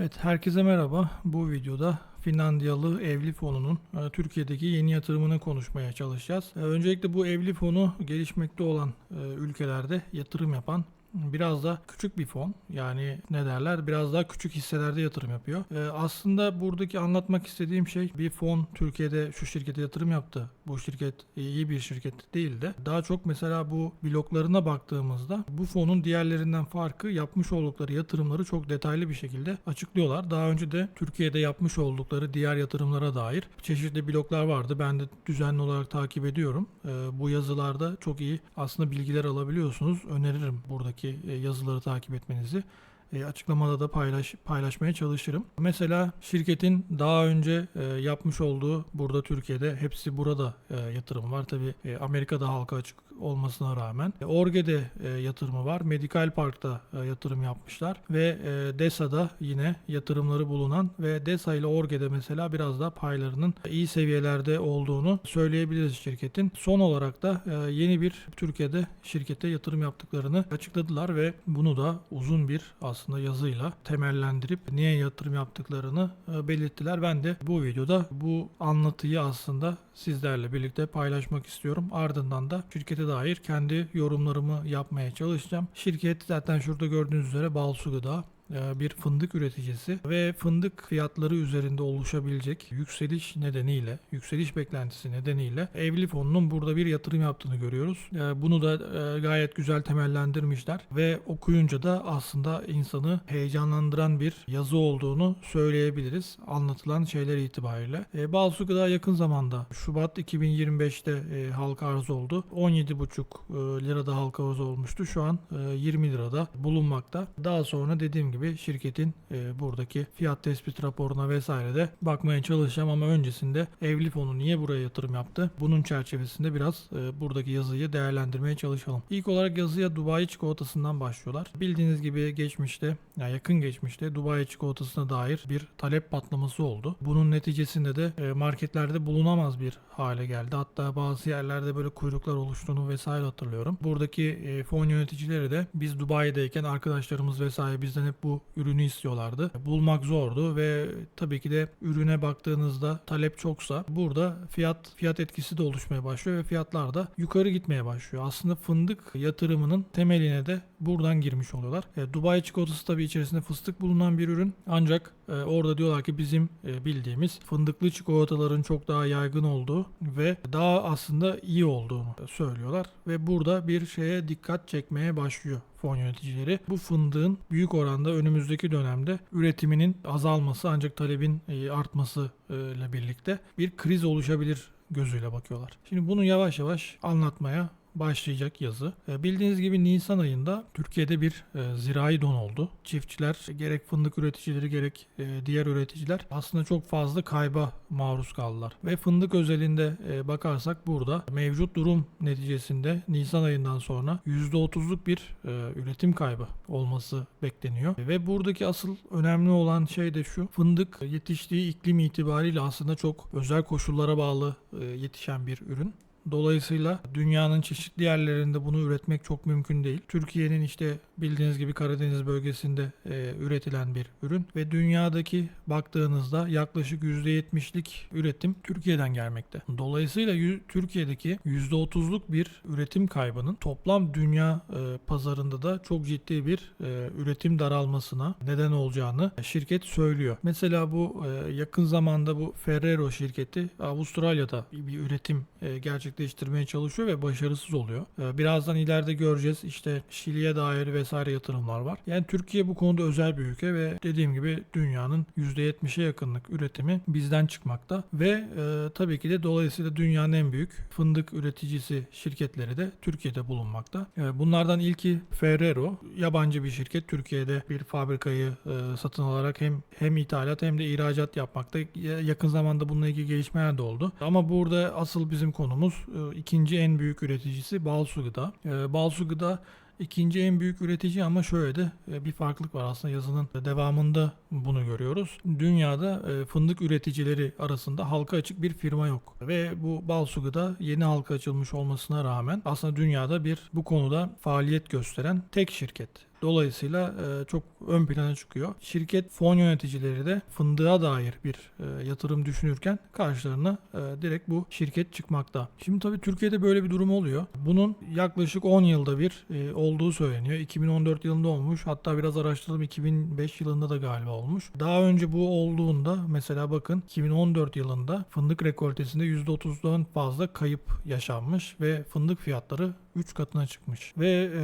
Evet, herkese merhaba. Bu videoda Finlandiyalı evli fonunun e, Türkiye'deki yeni yatırımını konuşmaya çalışacağız. E, Öncelikle bu evli fonu gelişmekte olan e, ülkelerde yatırım yapan biraz da küçük bir fon. Yani ne derler? Biraz daha küçük hisselerde yatırım yapıyor. E, aslında buradaki anlatmak istediğim şey bir fon Türkiye'de şu şirkete yatırım yaptı. Bu şirket iyi bir şirket değil de daha çok mesela bu bloklarına baktığımızda bu fonun diğerlerinden farkı yapmış oldukları yatırımları çok detaylı bir şekilde açıklıyorlar. Daha önce de Türkiye'de yapmış oldukları diğer yatırımlara dair çeşitli bloklar vardı. Ben de düzenli olarak takip ediyorum. E, bu yazılarda çok iyi aslında bilgiler alabiliyorsunuz. Öneririm buradaki e, yazıları takip etmenizi. E, açıklamada da paylaş paylaşmaya çalışırım. Mesela şirketin daha önce e, yapmış olduğu burada Türkiye'de hepsi burada yatırım var. Tabi Amerika'da halka açık olmasına rağmen. E, Orge'de e, yatırımı var. Medical Park'ta e, yatırım yapmışlar ve DESA'da yine yatırımları bulunan ve DESA ile Orge'de mesela biraz da paylarının iyi seviyelerde olduğunu söyleyebiliriz şirketin. Son olarak da yeni bir Türkiye'de şirkete yatırım yaptıklarını açıkladılar ve bunu da uzun bir aslında yazıyla temellendirip niye yatırım yaptıklarını belirttiler. Ben de bu videoda bu anlatıyı aslında sizlerle birlikte paylaşmak istiyorum. Ardından da şirkete dair kendi yorumlarımı yapmaya çalışacağım. Şirket zaten şurada gördüğünüz üzere Balsu Gıda bir fındık üreticisi ve fındık fiyatları üzerinde oluşabilecek yükseliş nedeniyle, yükseliş beklentisi nedeniyle evli fonunun burada bir yatırım yaptığını görüyoruz. E, Bunu da e, gayet güzel temellendirmişler ve okuyunca da aslında insanı heyecanlandıran bir yazı olduğunu söyleyebiliriz anlatılan şeyler itibariyle. Balsu Gıda yakın zamanda Şubat 2025'te halka arz oldu. 17,5 lirada halka arz olmuştu. Şu an 20 lirada bulunmakta. Daha sonra dediğim gibi şirketin e, buradaki fiyat tespit raporuna vesaire de bakmaya çalışacağım ama öncesinde evli fonu niye buraya yatırım yaptı? Bunun çerçevesinde biraz e, buradaki yazıyı değerlendirmeye çalışalım. İlk olarak yazıya Dubai çikolatasından başlıyorlar. Bildiğiniz gibi geçmişte, yani yakın geçmişte Dubai çikolatasına dair bir talep patlaması oldu. Bunun neticesinde de e, marketlerde bulunamaz bir hale geldi. Hatta bazı yerlerde böyle kuyruklar oluştuğunu vesaire hatırlıyorum. Buradaki e, fon yöneticileri de biz Dubai'deyken arkadaşlarımız vesaire bizden hep bu ürünü istiyorlardı. Bulmak zordu ve tabii ki de ürüne baktığınızda talep çoksa burada fiyat fiyat etkisi de oluşmaya başlıyor ve fiyatlar da yukarı gitmeye başlıyor. Aslında fındık yatırımının temeline de buradan girmiş oluyorlar. E, Dubai çikolatası tabii içerisinde fıstık bulunan bir ürün ancak e, orada diyorlar ki bizim e, bildiğimiz fındıklı çikolataların çok daha yaygın olduğu ve daha aslında iyi olduğunu söylüyorlar ve burada bir şeye dikkat çekmeye başlıyor fon yöneticileri. Bu fındığın büyük oranda önümüzdeki dönemde üretiminin azalması ancak talebin e, artması e, ile birlikte bir kriz oluşabilir gözüyle bakıyorlar. Şimdi bunu yavaş yavaş anlatmaya başlayacak yazı. E, Bildiğiniz gibi Nisan ayında Türkiye'de bir e, zirai don oldu. Çiftçiler gerek fındık üreticileri gerek e, diğer üreticiler aslında çok fazla kayba maruz kaldılar. Ve fındık özelinde bakarsak burada mevcut durum neticesinde Nisan ayından sonra %30'luk bir üretim kaybı olması bekleniyor. Ve buradaki asıl önemli olan şey de şu. Fındık yetiştiği iklim itibariyle aslında çok özel koşullara bağlı yetişen bir ürün. Dolayısıyla dünyanın çeşitli yerlerinde bunu üretmek çok mümkün değil. Türkiye'nin işte bildiğiniz gibi Karadeniz bölgesinde e, üretilen bir ürün ve dünyadaki baktığınızda yaklaşık %70'lik üretim Türkiye'den gelmekte. Dolayısıyla Türkiye'deki %30'luk bir üretim kaybının toplam dünya e, pazarında da çok ciddi bir e, üretim daralmasına neden olacağını şirket söylüyor. Mesela bu e, yakın zamanda bu Ferrero şirketi Avustralya'da bir, üretim e, gerçekleştirmeye çalışıyor ve başarısız oluyor. E, birazdan ileride göreceğiz işte Şili'ye dair vesaire yatırımlar var. Yani Türkiye bu konuda özel bir ülke ve dediğim gibi dünyanın %70'e yakınlık üretimi bizden çıkmakta ve e, tabii ki de dolayısıyla dünyanın en büyük fındık üreticisi şirketleri de Türkiye'de bulunmakta. E, bunlardan ilki Ferrero. Yabancı bir şirket Türkiye'de bir fabrikayı e, satın alarak hem hem ithalat hem de ihracat yapmakta. Ya- Yakın zamanda bununla ilgili gelişmeler de oldu. Ama burada asıl bizim konumuz e, ikinci en büyük üreticisi Balsu Gıda. E, Balsu Gıda ikinci en büyük üretici ama şöyle de e, bir farklılık var aslında yazının devamında bunu görüyoruz. Dünyada e, fındık üreticileri arasında halka açık bir firma yok. Ve bu Balsu Gıda yeni halka açılmış olmasına rağmen aslında dünyada bir bu konuda faaliyet gösteren tek şirket. Dolayısıyla e, çok ön plana çıkıyor. Şirket fon yöneticileri de fındığa dair bir e, yatırım düşünürken karşılarına e, direkt bu şirket çıkmakta. Şimdi tabii Türkiye'de böyle bir durum oluyor. Bunun yaklaşık 10 yılda bir olduğu söyleniyor. 2014 yılında olmuş. Hatta biraz araştırdım 2005 yılında da galiba olmuş. Daha önce bu olduğunda mesela bakın 2014 yılında fındık rekoltesinde %30'dan fazla kayıp yaşanmış ve fındık fiyatları 3 katına çıkmış. Ve e,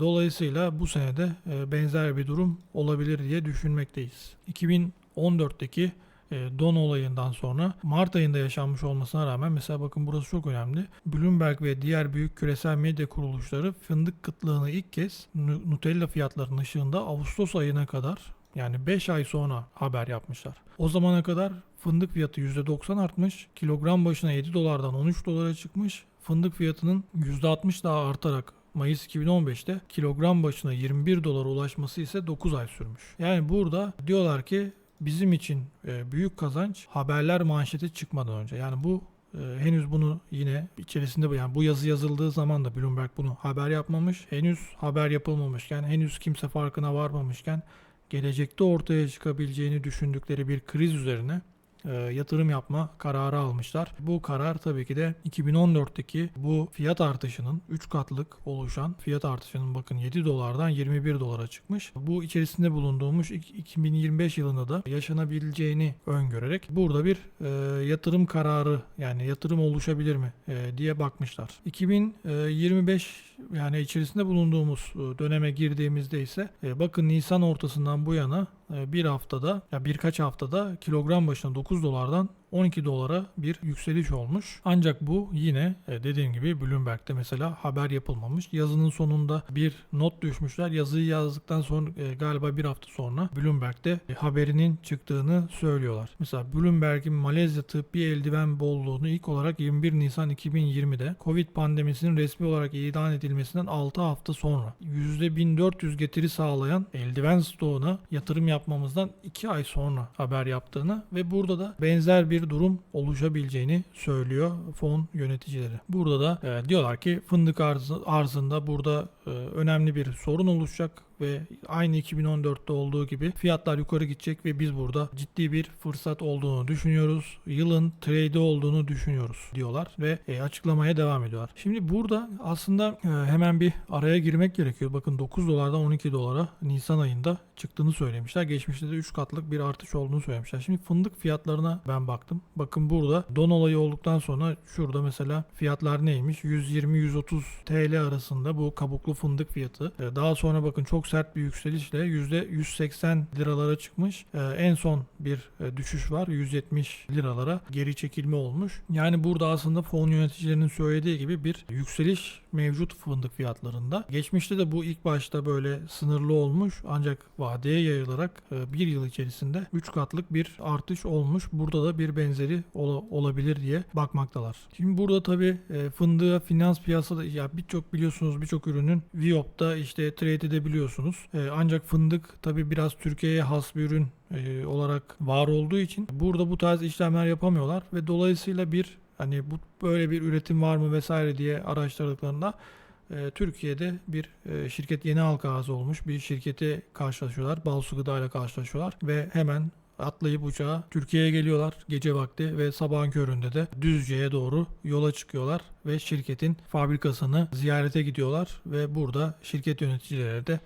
dolayısıyla bu senede e, benzer bir durum olabilir diye düşünmekteyiz. 2014'teki e, don olayından sonra Mart ayında yaşanmış olmasına rağmen mesela bakın burası çok önemli. Bloomberg ve diğer büyük küresel medya kuruluşları fındık kıtlığını ilk kez Nu- Nutella fiyatlarının ışığında Ağustos ayına kadar yani 5 ay sonra haber yapmışlar. O zamana kadar fındık fiyatı %90 artmış, kilogram başına 7 dolardan 13 dolara çıkmış, fındık fiyatının %60 daha artarak Mayıs 2015'te kilogram başına 21 dolara ulaşması ise 9 ay sürmüş. Yani burada diyorlar ki bizim için e, büyük kazanç haberler manşete çıkmadan önce. Yani bu e, henüz bunu yine içerisinde yani bu yazı yazıldığı zaman da Bloomberg bunu haber yapmamış. Henüz haber yapılmamışken, henüz kimse farkına varmamışken gelecekte ortaya çıkabileceğini düşündükleri bir kriz üzerine e, yatırım yapma kararı almışlar. Bu karar tabii ki de 2014'teki bu fiyat artışının 3 katlık oluşan fiyat artışının bakın 7 dolardan 21 dolara çıkmış. Bu içerisinde bulunduğumuz ik- 2025 yılında da yaşanabileceğini öngörerek burada bir e, yatırım kararı yani yatırım oluşabilir mi e, diye bakmışlar. 2025 yani içerisinde bulunduğumuz döneme girdiğimizde ise bakın Nisan ortasından bu yana bir haftada ya birkaç haftada kilogram başına 9 dolardan 12 dolara bir yükseliş olmuş. Ancak bu yine e, dediğim gibi Bloomberg'de mesela haber yapılmamış. Yazının sonunda bir not düşmüşler. Yazıyı yazdıktan sonra e, galiba bir hafta sonra Bloomberg'de e, haberinin çıktığını söylüyorlar. Mesela Bloomberg'in Malezya tıbbi eldiven bolluğunu ilk olarak 21 Nisan 2020'de Covid pandemisinin resmi olarak ilan edilmesinden 6 hafta sonra %1400 getiri sağlayan eldiven stoğuna yatırım yapmamızdan 2 ay sonra haber yaptığını ve burada da benzer bir durum oluşabileceğini söylüyor fon yöneticileri. Burada da e, diyorlar ki fındık arzı, arzında burada e, önemli bir sorun oluşacak ve aynı 2014'te olduğu gibi fiyatlar yukarı gidecek ve biz burada ciddi bir fırsat olduğunu düşünüyoruz. Yılın trade olduğunu düşünüyoruz diyorlar ve e, açıklamaya devam ediyorlar. Şimdi burada aslında e, hemen bir araya girmek gerekiyor. Bakın 9 dolardan 12 dolara Nisan ayında çıktığını söylemişler. Geçmişte de 3 katlık bir artış olduğunu söylemişler. Şimdi fındık fiyatlarına ben baktım. Bakın burada don olayı olduktan sonra şurada mesela fiyatlar neymiş? 120-130 TL arasında bu kabuklu fındık fiyatı. E, Daha sonra bakın çok sert bir yükselişle %180 liralara çıkmış. E, En son bir e, düşüş var. 170 liralara geri çekilme olmuş. Yani burada aslında fon yöneticilerinin söylediği gibi bir yükseliş mevcut fındık fiyatlarında. Geçmişte de bu ilk başta böyle sınırlı olmuş ancak vadeye yayılarak e, bir yıl içerisinde 3 katlık bir artış olmuş. Burada da bir benzeri ola- olabilir diye bakmaktalar. Şimdi burada tabii e, fındığa finans piyasada ya birçok biliyorsunuz birçok ürünün Viop'ta işte trade edebiliyorsunuz. E, ancak fındık tabii biraz Türkiye'ye has bir ürün olarak var olduğu için burada bu tarz işlemler yapamıyorlar ve dolayısıyla bir hani bu böyle bir üretim var mı vesaire diye araştırdıklarında e, Türkiye'de bir e, şirket yeni halka arz olmuş bir şirketi karşılaşıyorlar. Balsu Gıda ile karşılaşıyorlar ve hemen atlayıp uçağa Türkiye'ye geliyorlar gece vakti ve sabahın köründe de Düzce'ye doğru yola çıkıyorlar ve şirketin fabrikasını ziyarete gidiyorlar ve burada şirket yöneticileri de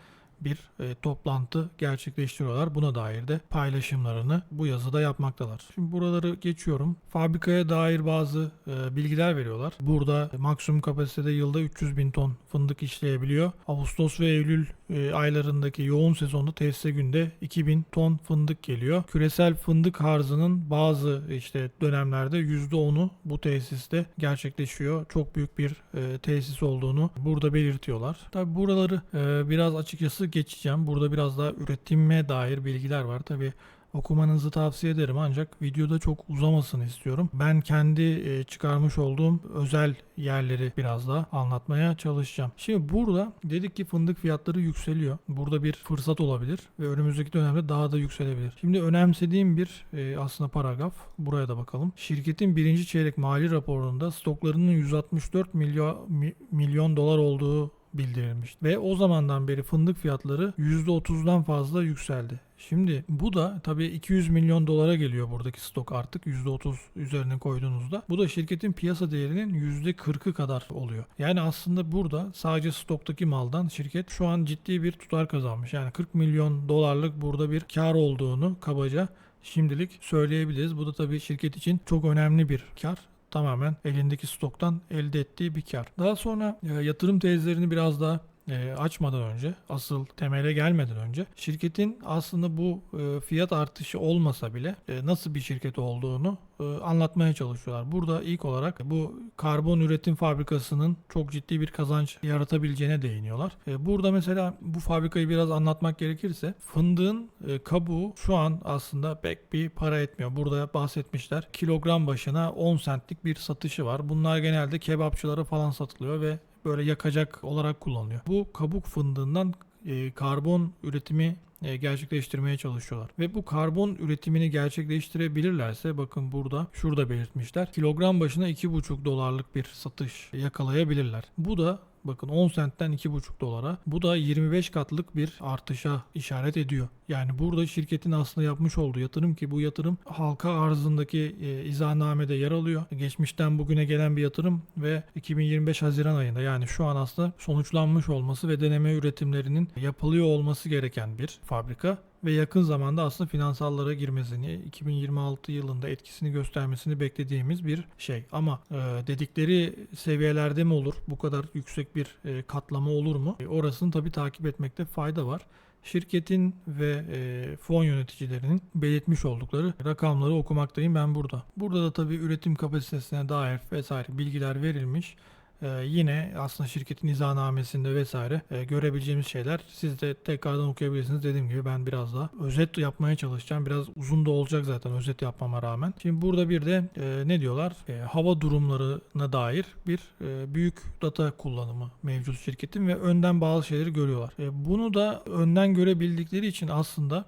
bir e, toplantı gerçekleştiriyorlar. Buna dair de paylaşımlarını bu yazıda yapmaktalar. Şimdi buraları geçiyorum. Fabrikaya dair bazı e, bilgiler veriyorlar. Burada maksimum kapasitede yılda 300 bin ton fındık işleyebiliyor. Ağustos ve Eylül e, aylarındaki yoğun sezonda tesise günde 2000 ton fındık geliyor. Küresel fındık harzının bazı işte dönemlerde %10'u bu tesiste gerçekleşiyor. Çok büyük bir e, tesis olduğunu burada belirtiyorlar. Tabi buraları e, biraz açıkçası geçeceğim. Burada biraz daha üretime dair bilgiler var. Tabi okumanızı tavsiye ederim ancak videoda çok uzamasını istiyorum. Ben kendi e, çıkarmış olduğum özel yerleri biraz daha anlatmaya çalışacağım. Şimdi burada dedik ki fındık fiyatları yükseliyor. Burada bir fırsat olabilir ve önümüzdeki dönemde daha da yükselebilir. Şimdi önemsediğim bir e, aslında paragraf. Buraya da bakalım. Şirketin birinci çeyrek mali raporunda stoklarının 164 milyon milyon dolar olduğu bildirilmiş. Ve o zamandan beri fındık fiyatları %30'dan fazla yükseldi. Şimdi bu da tabii 200 milyon dolara geliyor buradaki stok artık %30 üzerine koyduğunuzda. Bu da şirketin piyasa değerinin %40'ı kadar oluyor. Yani aslında burada sadece stoktaki maldan şirket şu an ciddi bir tutar kazanmış. Yani 40 milyon dolarlık burada bir kar olduğunu kabaca şimdilik söyleyebiliriz. Bu da tabii şirket için çok önemli bir kar tamamen elindeki stoktan elde ettiği bir kar. Daha sonra e, yatırım tezlerini biraz daha e, açmadan önce, asıl temele gelmeden önce şirketin aslında bu e, fiyat artışı olmasa bile e, nasıl bir şirket olduğunu e, anlatmaya çalışıyorlar. Burada ilk olarak bu karbon üretim fabrikasının çok ciddi bir kazanç yaratabileceğine değiniyorlar. E, burada mesela bu fabrikayı biraz anlatmak gerekirse fındığın e, kabuğu şu an aslında pek bir para etmiyor. Burada bahsetmişler kilogram başına 10 centlik bir satışı var. Bunlar genelde kebapçılara falan satılıyor ve böyle yakacak olarak kullanılıyor. Bu kabuk fındığından e, karbon üretimi e, gerçekleştirmeye çalışıyorlar. Ve bu karbon üretimini gerçekleştirebilirlerse bakın burada şurada belirtmişler. Kilogram başına 2,5 dolarlık bir satış yakalayabilirler. Bu da bakın 10 centten 2,5 dolara. Bu da 25 katlık bir artışa işaret ediyor. Yani burada şirketin aslında yapmış olduğu yatırım ki bu yatırım halka arzındaki e, izahnamede yer alıyor. Geçmişten bugüne gelen bir yatırım ve 2025 Haziran ayında yani şu an aslında sonuçlanmış olması ve deneme üretimlerinin yapılıyor olması gereken bir fabrika ve yakın zamanda aslında finansallara girmesini 2026 yılında etkisini göstermesini beklediğimiz bir şey. Ama e, dedikleri seviyelerde mi olur? Bu kadar yüksek bir e, katlama olur mu? E, orasını tabii takip etmekte fayda var. Şirketin ve e, fon yöneticilerinin belirtmiş oldukları rakamları okumaktayım ben burada. Burada da tabii üretim kapasitesine dair vesaire bilgiler verilmiş. Ee, yine aslında şirketin izahnamesinde vesaire e, görebileceğimiz şeyler. Siz de tekrardan okuyabilirsiniz. Dediğim gibi ben biraz daha özet yapmaya çalışacağım. Biraz uzun da olacak zaten özet yapmama rağmen. Şimdi burada bir de e, ne diyorlar? E, hava durumlarına dair bir e, büyük data kullanımı mevcut şirketin ve önden bazı şeyleri görüyorlar. E, bunu da önden görebildikleri için aslında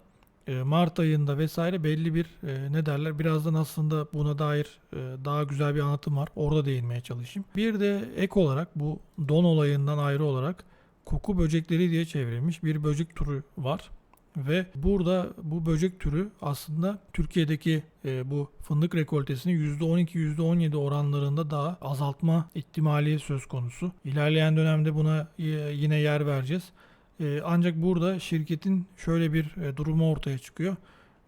Mart ayında vesaire belli bir e, ne derler birazdan aslında buna dair e, daha güzel bir anlatım var. Orada değinmeye çalışayım. Bir de ek olarak bu don olayından ayrı olarak koku böcekleri diye çevrilmiş bir böcek türü var. Ve burada bu böcek türü aslında Türkiye'deki e, bu fındık rekoltesini %12-17 oranlarında daha azaltma ihtimali söz konusu. İlerleyen dönemde buna e, yine yer vereceğiz. E, ancak burada şirketin şöyle bir e, durumu ortaya çıkıyor.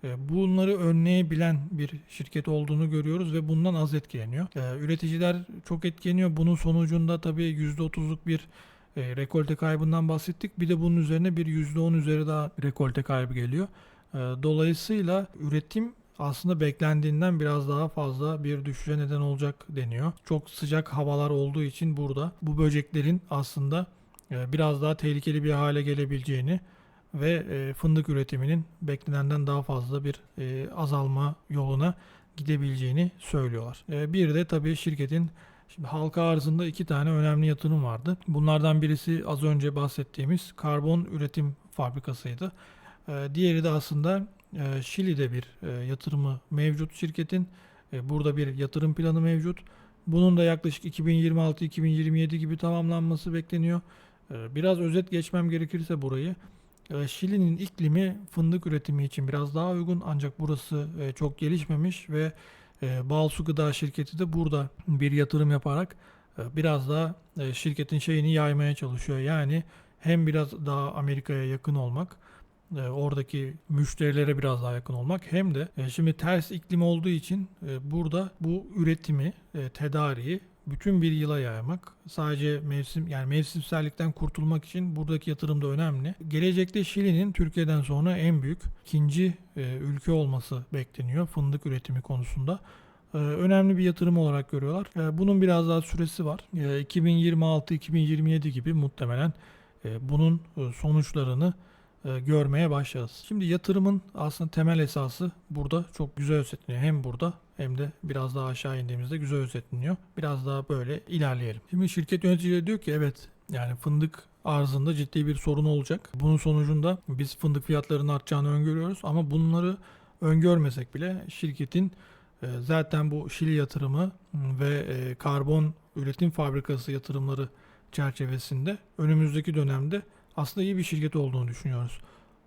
E, bunları önleyebilen bir şirket olduğunu görüyoruz ve bundan az etkileniyor. E, üreticiler çok etkileniyor. Bunun sonucunda tabii %30'luk bir e, rekolte kaybından bahsettik. Bir de bunun üzerine bir %10 üzeri daha rekolte kaybı geliyor. Dolayısıyla üretim aslında beklendiğinden biraz daha fazla bir düşüşe neden olacak deniyor. Çok sıcak havalar olduğu için burada bu böceklerin aslında biraz daha tehlikeli bir hale gelebileceğini ve e, fındık üretiminin beklenenden daha fazla bir e, azalma yoluna gidebileceğini söylüyorlar. E, Bir de tabii şirketin şimdi halka arzında iki tane önemli yatırım vardı. Bunlardan birisi az önce bahsettiğimiz karbon üretim fabrikasıydı. E, Diğeri de aslında e, Şili'de bir e, yatırımı mevcut şirketin. E, Burada bir yatırım planı mevcut. Bunun da yaklaşık 2026-2027 gibi tamamlanması bekleniyor. Ee, Biraz özet geçmem gerekirse burayı. e, Şili'nin iklimi fındık üretimi için biraz daha uygun ancak burası e, çok gelişmemiş ve e, Balsu Gıda şirketi de burada bir yatırım yaparak e, biraz daha şirketin şeyini yaymaya çalışıyor. Yani hem biraz daha Amerika'ya yakın olmak, oradaki müşterilere biraz daha yakın olmak hem de şimdi ters iklim olduğu için burada bu üretimi, tedariği bütün bir yıla yaymak. Sadece mevsim yani mevsimsellikten kurtulmak için buradaki yatırım da önemli. Gelecekte Şili'nin Türkiye'den sonra en büyük ikinci e, ülke olması bekleniyor fındık üretimi konusunda. E, önemli bir yatırım olarak görüyorlar. E, bunun biraz daha süresi var. E, 2026-2027 gibi muhtemelen e, bunun e, sonuçlarını görmeye başlarız. Şimdi yatırımın aslında temel esası burada çok güzel özetleniyor. Hem burada hem de biraz daha aşağı indiğimizde güzel özetleniyor. Biraz daha böyle ilerleyelim. Şimdi şirket yöneticileri diyor ki evet yani fındık arzında ciddi bir sorun olacak. Bunun sonucunda biz fındık fiyatlarının artacağını öngörüyoruz ama bunları öngörmesek bile şirketin e, zaten bu Şili yatırımı ve e, karbon üretim fabrikası yatırımları çerçevesinde önümüzdeki dönemde aslında iyi bir şirket olduğunu düşünüyoruz.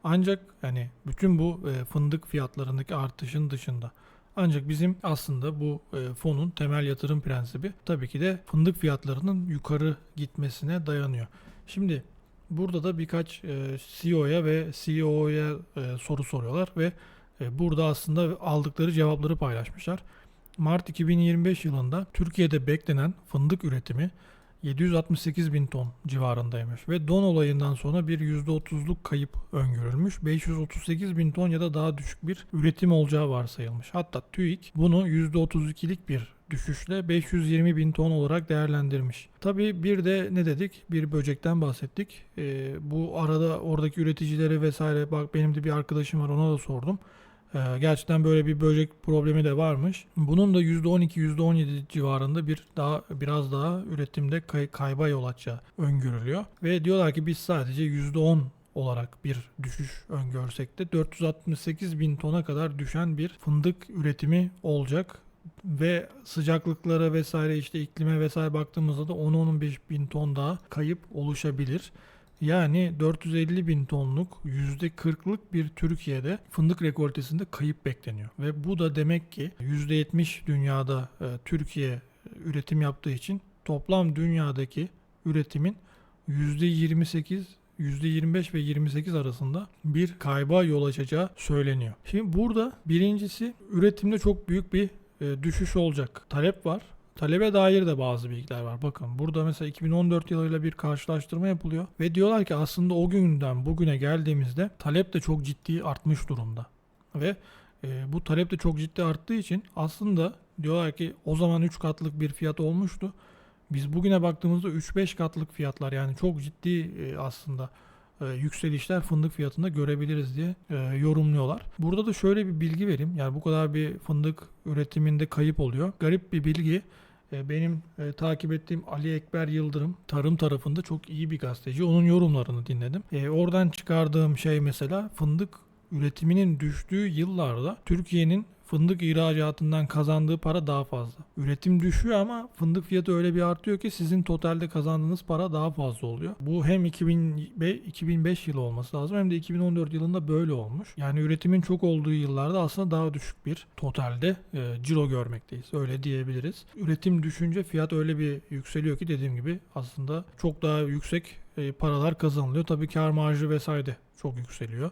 Ancak yani bütün bu e, fındık fiyatlarındaki artışın dışında ancak bizim aslında bu e, fonun temel yatırım prensibi tabii ki de fındık fiyatlarının yukarı gitmesine dayanıyor. Şimdi burada da birkaç e, CEO'ya ve CEO'ya soru soruyorlar ve burada aslında aldıkları cevapları paylaşmışlar. Mart 2025 yılında Türkiye'de beklenen fındık üretimi 768 bin ton civarındaymış ve don olayından sonra bir %30'luk kayıp öngörülmüş. 538 bin ton ya da daha düşük bir üretim olacağı varsayılmış. Hatta TÜİK bunu %32'lik bir düşüşle 520 bin ton olarak değerlendirmiş. Tabii bir de ne dedik? Bir böcekten bahsettik. Ee, bu arada oradaki üreticileri vesaire bak benim de bir arkadaşım var ona da sordum. Ee, gerçekten böyle bir böcek problemi de varmış. Bunun da %12 %17 civarında bir daha biraz daha üretimde kay- kayba yol açacağı öngörülüyor. Ve diyorlar ki biz sadece %10 olarak bir düşüş öngörsek de 468 bin tona kadar düşen bir fındık üretimi olacak ve sıcaklıklara vesaire işte iklime vesaire baktığımızda da 10-15 bin ton daha kayıp oluşabilir. Yani 450 bin tonluk %40'lık bir Türkiye'de fındık rekoltesinde kayıp bekleniyor. Ve bu da demek ki %70 dünyada e, Türkiye üretim yaptığı için toplam dünyadaki üretimin %28 %25 ve 28 arasında bir kayba yol açacağı söyleniyor. Şimdi burada birincisi üretimde çok büyük bir e, düşüş olacak. Talep var. Talebe dair de bazı bilgiler var. Bakın burada mesela 2014 yılıyla bir karşılaştırma yapılıyor ve diyorlar ki aslında o günden bugüne geldiğimizde talep de çok ciddi artmış durumda. Ve e, bu talep de çok ciddi arttığı için aslında diyorlar ki o zaman 3 katlık bir fiyat olmuştu. Biz bugüne baktığımızda 3-5 katlık fiyatlar yani çok ciddi e, aslında e, yükselişler fındık fiyatında görebiliriz diye e, yorumluyorlar. Burada da şöyle bir bilgi vereyim. Yani bu kadar bir fındık üretiminde kayıp oluyor. Garip bir bilgi. E, benim e, takip ettiğim Ali Ekber Yıldırım tarım tarafında çok iyi bir gazeteci. Onun yorumlarını dinledim. Oradan çıkardığım şey mesela fındık üretiminin düştüğü yıllarda Türkiye'nin fındık ihracatından kazandığı para daha fazla. Üretim düşüyor ama fındık fiyatı öyle bir artıyor ki sizin totalde kazandığınız para daha fazla oluyor. Bu hem 2005, 2005 yılı olması lazım hem de 2014 yılında böyle olmuş. Yani üretimin çok olduğu yıllarda aslında daha düşük bir totalde e, ciro görmekteyiz. Öyle diyebiliriz. Üretim düşünce fiyat öyle bir yükseliyor ki dediğim gibi aslında çok daha yüksek e, paralar kazanılıyor. Tabii kar marjı vesaire de çok yükseliyor.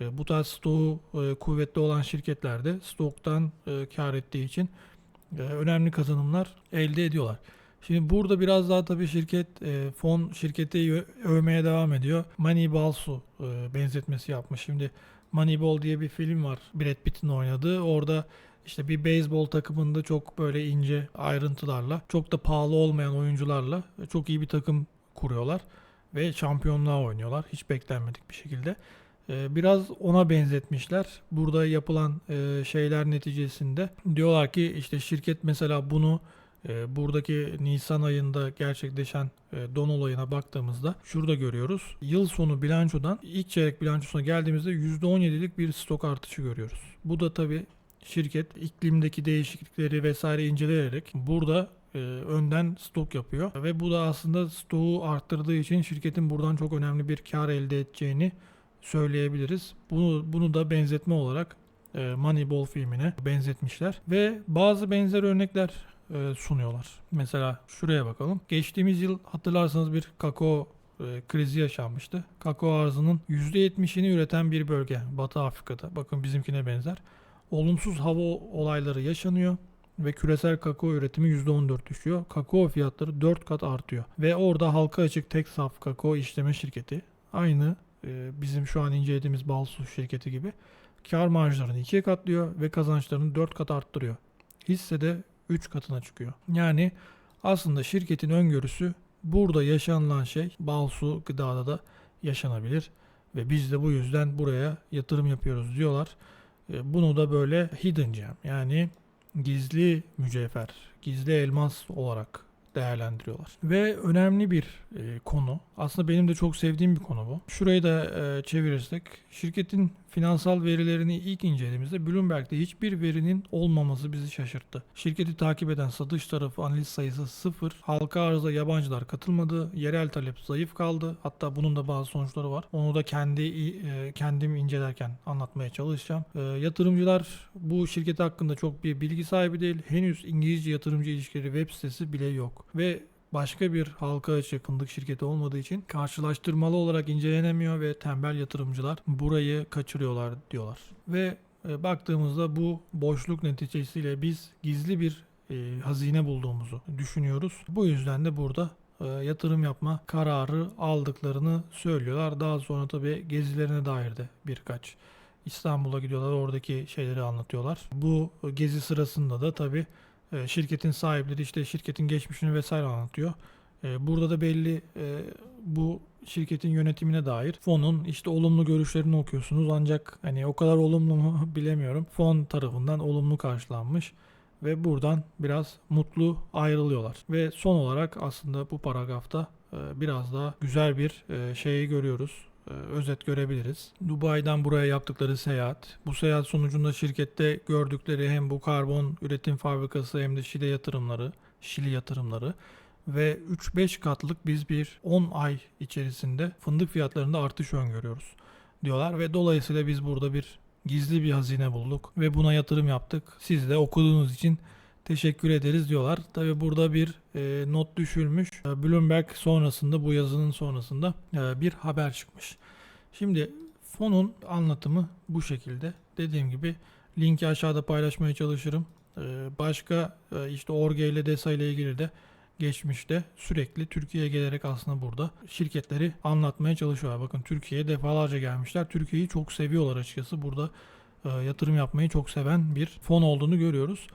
E, Bu tarz stoğu e, kuvvetli olan şirketlerde stoktan e, kar ettiği için önemli kazanımlar elde ediyorlar. Şimdi burada biraz daha tabii şirket fon şirketi övmeye devam ediyor. Moneyball su benzetmesi yapmış. Şimdi Moneyball diye bir film var. Brad Pitt'in oynadığı. Orada işte bir beyzbol takımında çok böyle ince ayrıntılarla, çok da pahalı olmayan oyuncularla çok iyi bir takım kuruyorlar ve şampiyonluğa oynuyorlar. Hiç beklenmedik bir şekilde. Ee, Biraz ona benzetmişler. Burada yapılan e, şeyler neticesinde diyorlar ki işte şirket mesela bunu e, buradaki Nisan ayında gerçekleşen e, don olayına baktığımızda şurada görüyoruz. Yıl sonu bilançodan ilk çeyrek bilançosuna geldiğimizde %17'lik bir stok artışı görüyoruz. Bu da tabii şirket iklimdeki değişiklikleri vesaire inceleyerek burada önden stok yapıyor ve bu da aslında stoğu arttırdığı için şirketin buradan çok önemli bir kar elde edeceğini söyleyebiliriz. Bunu bunu da benzetme olarak e, Moneyball filmine benzetmişler ve bazı benzer örnekler e, sunuyorlar. Mesela şuraya bakalım. Geçtiğimiz yıl hatırlarsanız bir kakao e, krizi yaşanmıştı. Kakao arzının %70'ini üreten bir bölge Batı Afrika'da. Bakın bizimkine benzer. Olumsuz hava olayları yaşanıyor ve küresel kakao üretimi %14 düşüyor. Kakao fiyatları 4 kat artıyor. Ve orada halka açık tek saf kakao işleme şirketi aynı bizim şu an incelediğimiz Balsu şirketi gibi kar marjlarını ikiye katlıyor ve kazançlarını 4 kat arttırıyor. Hisse de 3 katına çıkıyor. Yani aslında şirketin öngörüsü burada yaşanılan şey Balsu gıdada da yaşanabilir ve biz de bu yüzden buraya yatırım yapıyoruz diyorlar. E, Bunu da böyle hidden gem yani gizli mücevher, gizli elmas olarak değerlendiriyorlar. Ve önemli bir e, konu. Aslında benim de çok sevdiğim bir konu bu. Şurayı da e, çevirirsek şirketin finansal verilerini ilk incelediğimizde Bloomberg'de hiçbir verinin olmaması bizi şaşırttı. Şirketi takip eden satış tarafı analiz sayısı sıfır, halka arıza yabancılar katılmadı, yerel talep zayıf kaldı. Hatta bunun da bazı sonuçları var. Onu da kendi e, kendim incelerken anlatmaya çalışacağım. E, yatırımcılar bu şirket hakkında çok bir bilgi sahibi değil. Henüz İngilizce yatırımcı ilişkileri web sitesi bile yok. Ve başka bir halka açık fındık şirketi olmadığı için karşılaştırmalı olarak incelenemiyor ve tembel yatırımcılar burayı kaçırıyorlar diyorlar. Ve e, baktığımızda bu boşluk neticesiyle biz gizli bir e, hazine bulduğumuzu düşünüyoruz. Bu yüzden de burada e, yatırım yapma kararı aldıklarını söylüyorlar. Daha sonra tabii gezilerine dair de birkaç İstanbul'a gidiyorlar oradaki şeyleri anlatıyorlar. Bu gezi sırasında da tabii e, şirketin sahipleri işte şirketin geçmişini vesaire anlatıyor. E, Burada da belli e, bu şirketin yönetimine dair fonun işte olumlu görüşlerini okuyorsunuz ancak hani o kadar olumlu mu bilemiyorum. Fon tarafından olumlu karşılanmış ve buradan biraz mutlu ayrılıyorlar. Ve son olarak aslında bu paragrafta e, biraz daha güzel bir e, şeyi görüyoruz özet görebiliriz. Dubai'den buraya yaptıkları seyahat, bu seyahat sonucunda şirkette gördükleri hem bu karbon üretim fabrikası hem de Şili yatırımları, Şili yatırımları ve 3-5 katlık biz bir 10 ay içerisinde fındık fiyatlarında artış öngörüyoruz diyorlar ve dolayısıyla biz burada bir gizli bir hazine bulduk ve buna yatırım yaptık. Siz de okuduğunuz için teşekkür ederiz diyorlar. Tabi burada bir e, not düşülmüş. E, Bloomberg sonrasında bu yazının sonrasında e, bir haber çıkmış. Şimdi fonun anlatımı bu şekilde. Dediğim gibi linki aşağıda paylaşmaya çalışırım. E, başka e, işte Orge ile DESA ile ilgili de geçmişte sürekli Türkiye'ye gelerek aslında burada şirketleri anlatmaya çalışıyorlar. Bakın Türkiye'ye defalarca gelmişler. Türkiye'yi çok seviyorlar açıkçası. Burada e, yatırım yapmayı çok seven bir fon olduğunu görüyoruz.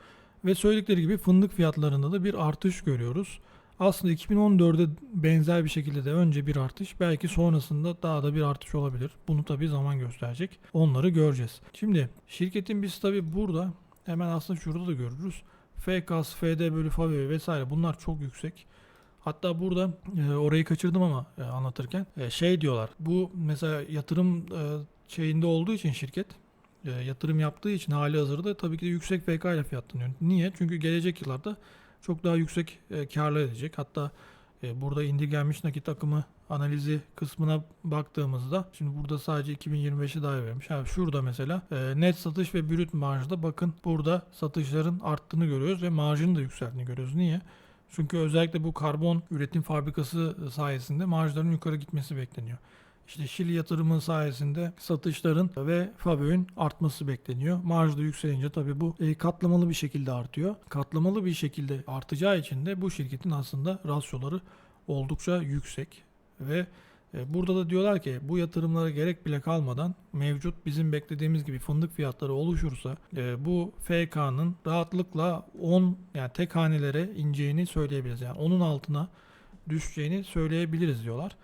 Ve söyledikleri gibi fındık fiyatlarında da bir artış görüyoruz. Aslında 2014'de benzer bir şekilde de önce bir artış belki sonrasında daha da bir artış olabilir. Bunu tabi zaman gösterecek. Onları göreceğiz. Şimdi şirketin biz tabi burada hemen aslında şurada da görürüz. FKS, FD bölü FAVÖ vesaire bunlar çok yüksek. Hatta burada e, orayı kaçırdım ama e, anlatırken e, şey diyorlar. Bu mesela yatırım e, şeyinde olduğu için şirket e, yatırım yaptığı için hali hazırda tabii ki de yüksek FK ile fiyatlanıyor. Niye? Çünkü gelecek yıllarda çok daha yüksek e, karlar edecek. Hatta e, burada indirgenmiş nakit akımı analizi kısmına baktığımızda şimdi burada sadece 2025'i dahi vermiş. Yani şurada mesela e, net satış ve brüt marjda bakın burada satışların arttığını görüyoruz ve marjın da yükseldiğini görüyoruz. Niye? Çünkü özellikle bu karbon üretim fabrikası sayesinde marjların yukarı gitmesi bekleniyor. İşte Şili yatırımı sayesinde satışların ve FAVÖ'ün artması bekleniyor. Marj da yükselince tabii bu e, katlamalı bir şekilde artıyor. Katlamalı bir şekilde artacağı için de bu şirketin aslında rasyoları oldukça yüksek ve e, burada da diyorlar ki bu yatırımlara gerek bile kalmadan mevcut bizim beklediğimiz gibi fındık fiyatları oluşursa e, bu FK'nın rahatlıkla 10 yani tek hanelere ineceğini söyleyebiliriz. Yani onun altına düşeceğini söyleyebiliriz diyorlar.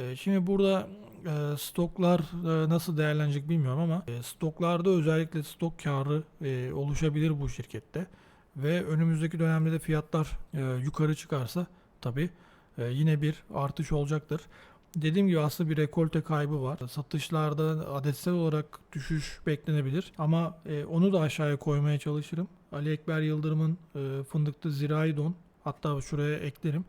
E, Şimdi burada e, stoklar e, nasıl değerlenecek bilmiyorum ama e, stoklarda özellikle stok karı oluşabilir bu şirkette ve önümüzdeki dönemde de fiyatlar yukarı çıkarsa tabi yine bir artış olacaktır. Dediğim gibi aslında bir rekolte kaybı var. Satışlarda adetsel olarak düşüş beklenebilir ama onu da aşağıya koymaya çalışırım. Ali Ekber Yıldırım'ın fındıklı zirai don hatta şuraya eklerim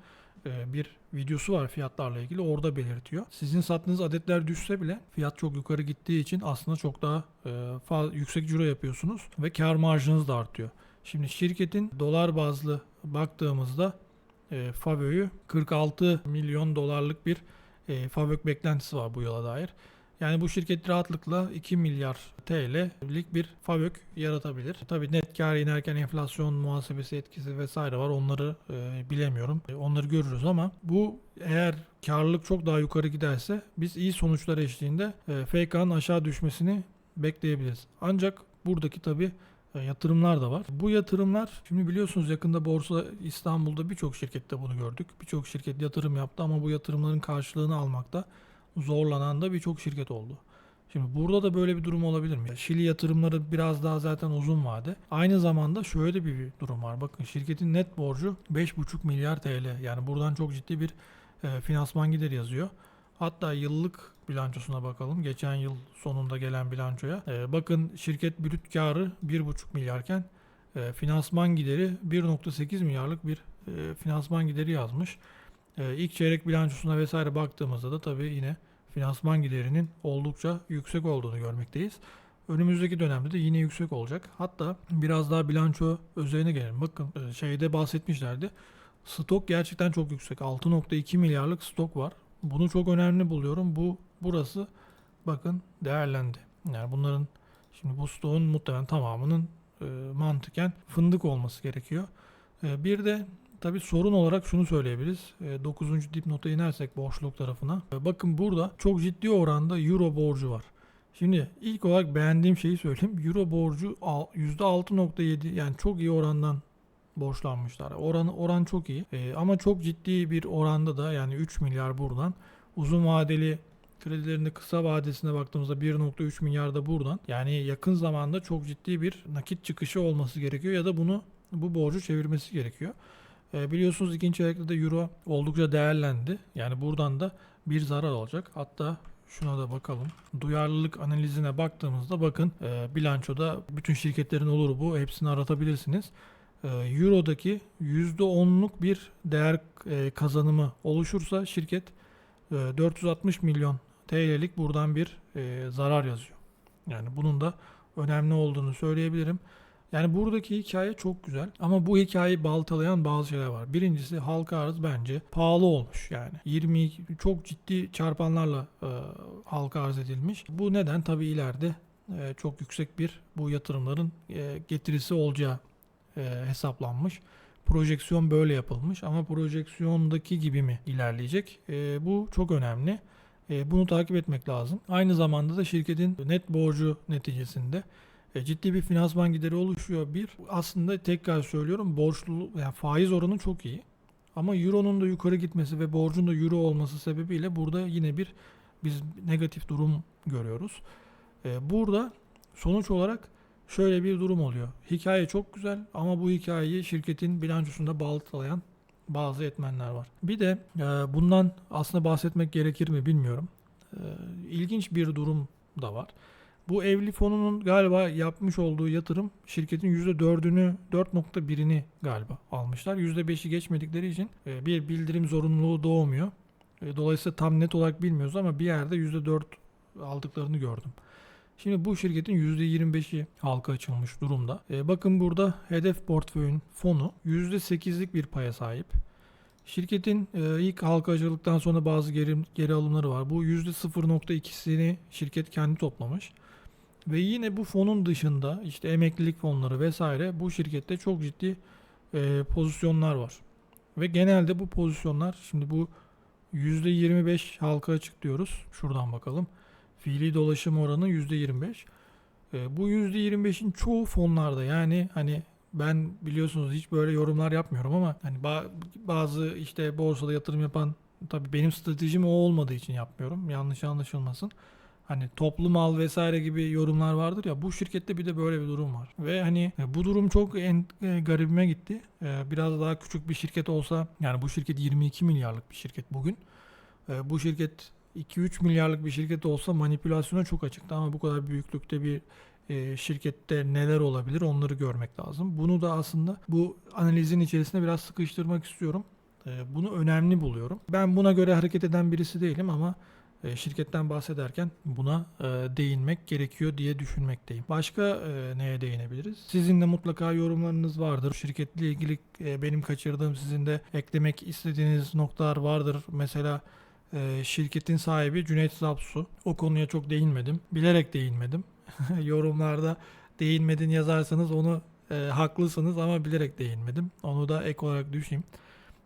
bir videosu var fiyatlarla ilgili orada belirtiyor. Sizin sattığınız adetler düşse bile fiyat çok yukarı gittiği için aslında çok daha e, fazla, yüksek ciro yapıyorsunuz ve kar marjınız da artıyor. Şimdi şirketin dolar bazlı baktığımızda e, FAVÖ'yü 46 milyon dolarlık bir e, beklentisi var bu yıla dair. Yani bu şirket rahatlıkla 2 milyar TL'lik bir FAVÖK yaratabilir. Tabii net kar inerken enflasyon muhasebesi etkisi vesaire var. Onları e, bilemiyorum. E, onları görürüz ama bu eğer karlılık çok daha yukarı giderse biz iyi sonuçlar eşliğinde e, FK'nın aşağı düşmesini bekleyebiliriz. Ancak buradaki tabii e, yatırımlar da var. Bu yatırımlar şimdi biliyorsunuz yakında Borsa İstanbul'da birçok şirkette bunu gördük. Birçok şirket yatırım yaptı ama bu yatırımların karşılığını almakta zorlanan da birçok şirket oldu. Şimdi burada da böyle bir durum olabilir mi? Şili yatırımları biraz daha zaten uzun vade. Aynı zamanda şöyle bir durum var. Bakın şirketin net borcu 5,5 milyar TL. Yani buradan çok ciddi bir e, finansman gideri yazıyor. Hatta yıllık bilançosuna bakalım. Geçen yıl sonunda gelen bilançoya. Ee, bakın şirket brüt karı 1,5 milyarken e, finansman gideri 1.8 milyarlık bir e, finansman gideri yazmış. E, ilk çeyrek bilançosuna vesaire baktığımızda da tabii yine finansman giderinin oldukça yüksek olduğunu görmekteyiz. Önümüzdeki dönemde de yine yüksek olacak. Hatta biraz daha bilanço özeline gelelim. Bakın e, şeyde bahsetmişlerdi. Stok gerçekten çok yüksek. 6.2 milyarlık stok var. Bunu çok önemli buluyorum. Bu burası bakın değerlendi. Yani bunların şimdi bu stoğun muhtemelen tamamının e, mantıken fındık olması gerekiyor. E, bir de tabi sorun olarak şunu söyleyebiliriz. 9. dipnota inersek borçluluk tarafına. E, bakın burada çok ciddi oranda euro borcu var. Şimdi ilk olarak beğendiğim şeyi söyleyeyim. Euro borcu al- %6.7 yani çok iyi orandan borçlanmışlar. Oran oran çok iyi. Ee, ama çok ciddi bir oranda da yani 3 milyar buradan uzun vadeli kredilerinde kısa vadesine baktığımızda 1.3 milyar da buradan. Yani yakın zamanda çok ciddi bir nakit çıkışı olması gerekiyor ya da bunu bu borcu çevirmesi gerekiyor. Ee, biliyorsunuz ikinci çeyrekte de euro oldukça değerlendi. Yani buradan da bir zarar olacak. Hatta şuna da bakalım. Duyarlılık analizine baktığımızda bakın e, bilançoda bütün şirketlerin olur bu. Hepsini aratabilirsiniz. E, Euro'daki %10'luk bir değer e, kazanımı oluşursa şirket e, 460 milyon TL'lik buradan bir e, zarar yazıyor. Yani bunun da önemli olduğunu söyleyebilirim. Yani buradaki hikaye çok güzel ama bu hikayeyi baltalayan bazı şeyler var. Birincisi halka arz bence pahalı olmuş yani. 20 çok ciddi çarpanlarla e, halka arz edilmiş. Bu neden tabii ileride e, çok yüksek bir bu yatırımların e, getirisi olacağı e, hesaplanmış. Projeksiyon böyle yapılmış ama projeksiyondaki gibi mi ilerleyecek? E, bu çok önemli. E, bunu takip etmek lazım. Aynı zamanda da şirketin net borcu neticesinde e, ciddi bir finansman gideri oluşuyor. Bir aslında tekrar söylüyorum borçlu yani faiz oranı çok iyi. Ama euronun da yukarı gitmesi ve borcun da euro olması sebebiyle burada yine bir biz negatif durum görüyoruz. E, burada sonuç olarak şöyle bir durum oluyor. Hikaye çok güzel ama bu hikayeyi şirketin bilançosunda baltalayan bazı etmenler var. Bir de e, bundan aslında bahsetmek gerekir mi bilmiyorum. E, ilginç bir durum da var. Bu evli fonunun galiba yapmış olduğu yatırım şirketin %4'ünü 4.1'ini galiba almışlar. %5'i geçmedikleri için e, bir bildirim zorunluluğu doğmuyor. E, Dolayısıyla tam net olarak bilmiyoruz ama bir yerde %4 aldıklarını gördüm. Şimdi bu şirketin %25'i halka açılmış durumda. E, bakın burada hedef portföyün fonu %8'lik bir paya sahip. Şirketin ilk halka açıldıktan sonra bazı geri, geri alımları var. Bu %0.2'sini şirket kendi toplamış. Ve yine bu fonun dışında işte emeklilik fonları vesaire bu şirkette çok ciddi e, pozisyonlar var. Ve genelde bu pozisyonlar şimdi bu %25 halka açık diyoruz. Şuradan bakalım. Fiili dolaşım oranı %25. E, bu %25'in çoğu fonlarda yani hani ben biliyorsunuz hiç böyle yorumlar yapmıyorum ama hani ba- bazı işte borsada yatırım yapan tabii benim stratejim o olmadığı için yapmıyorum. Yanlış anlaşılmasın. Hani toplu mal vesaire gibi yorumlar vardır ya bu şirkette bir de böyle bir durum var. Ve hani e, bu durum çok en e, garibime gitti. E, biraz daha küçük bir şirket olsa yani bu şirket 22 milyarlık bir şirket bugün. Bu şirket 2-3 milyarlık bir şirket olsa manipülasyona çok açıktı ama bu kadar büyüklükte bir şirkette neler olabilir onları görmek lazım. Bunu da aslında bu analizin içerisine biraz sıkıştırmak istiyorum. Bunu önemli buluyorum. Ben buna göre hareket eden birisi değilim ama e, şirketten bahsederken buna e, değinmek gerekiyor diye düşünmekteyim. Başka e, neye değinebiliriz? Sizin de mutlaka yorumlarınız vardır. Şirketle ilgili benim kaçırdığım sizin de eklemek istediğiniz noktalar vardır. Mesela şirketin sahibi Cüneyt Zapsu. O konuya çok değinmedim. Bilerek değinmedim. Yorumlarda değinmedin yazarsanız onu e, haklısınız ama bilerek değinmedim. Onu da ek olarak düşeyim.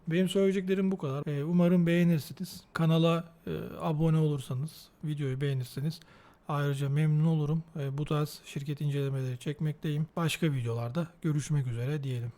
Benim söyleyeceklerim bu kadar. E, umarım beğenirsiniz. Kanala e, abone olursanız, videoyu beğenirseniz ayrıca memnun olurum. E, bu tarz şirket incelemeleri çekmekteyim. Başka videolarda görüşmek üzere diyelim.